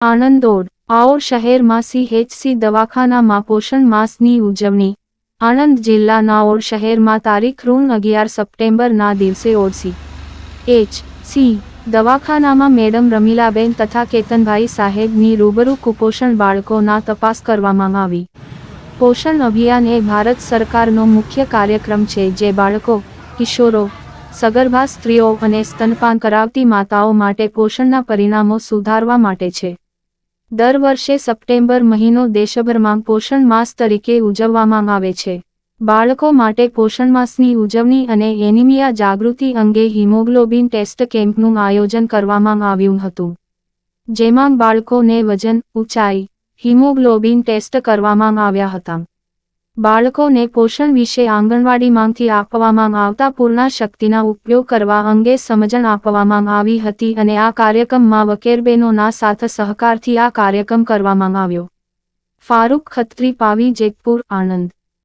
આણંદોડ આઓર શહેરમાં સીએચસી દવાખાનામાં પોષણ માસની ઉજવણી. આણંદ જિલ્લાના ઓડ શહેરમાં તારીખ ઋણ અગિયાર સપ્ટેમ્બરના દિવસે ઓડસી. એચ સી દવાખાનામાં મેડમ રમીલાબેન તથા કેતનભાઈ સાહેબની રૂબરૂ કુપોષણ બાળકોના તપાસ કરવામાં આવી. પોષણ અભિયાન એ ભારત સરકારનો મુખ્ય કાર્યક્રમ છે જે બાળકો, કિશોરો, સગર્ભા સ્ત્રીઓ અને સ્તનપાન કરાવતી માતાઓ માટે પોષણના પરિણામો સુધારવા માટે છે. દર વર્ષે સપ્ટેમ્બર મહિનો દેશભરમાં પોષણ માસ તરીકે ઉજવવામાં આવે છે. બાળકો માટે પોષણ માસની ઉજવણી અને એનિમિયા જાગૃતિ અંગે હિમોગ્લોબિન ટેસ્ટ કેમ્પનું આયોજન કરવામાં આવ્યું હતું. જેમાં બાળકોને વજન, ઊંચાઈ, હિમોગ્લોબિન ટેસ્ટ કરવામાં આવ્યા હતા. બાળકોને પોષણ વિશે આંગણવાડીમાંથી આપવામાં આવતા પૂર્ણા શક્તિના ઉપયોગ કરવા અંગે સમજણ આપવામાં આવી હતી અને આ કાર્યક્રમમાં વકેરબેનોના સાથ સહકારથી આ કાર્યક્રમ કરવામાં આવ્યો. ફારૂક ખત્રી, પાવી, જેતપુર, આણંદ.